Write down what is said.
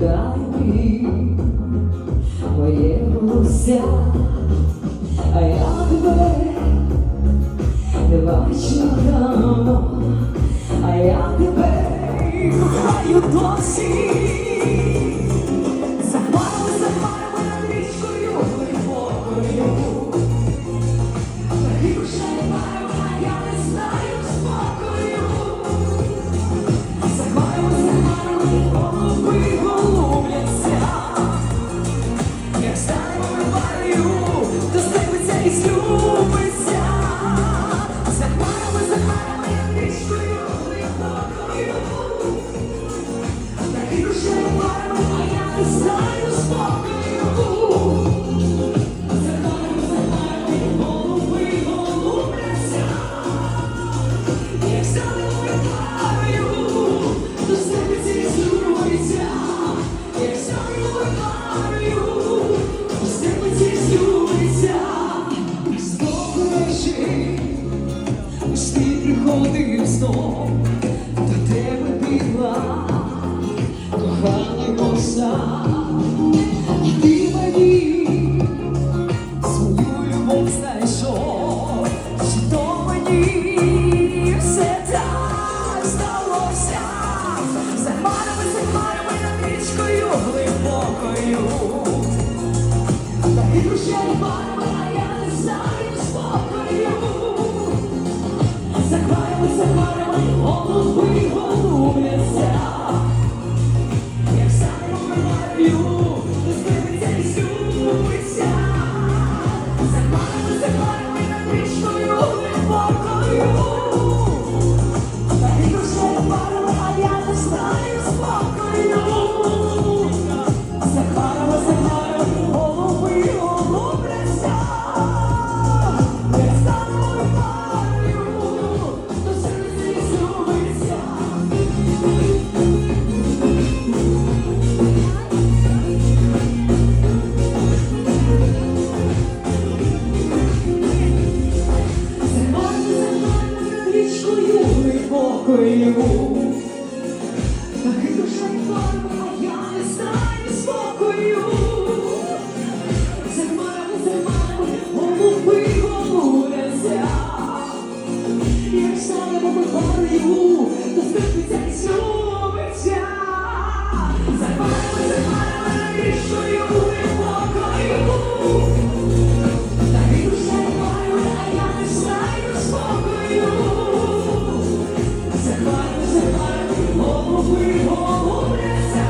Дай моє волосся, а я тебе не бачу давно, а я тебе кохаю досі. приходив знов до тебе бігла, коханий коса, і ти свою любов знайшов, що мені все так сталося, за хмарами, за річкою глибокою, та і прощай, comigo. Голуби, голубиця.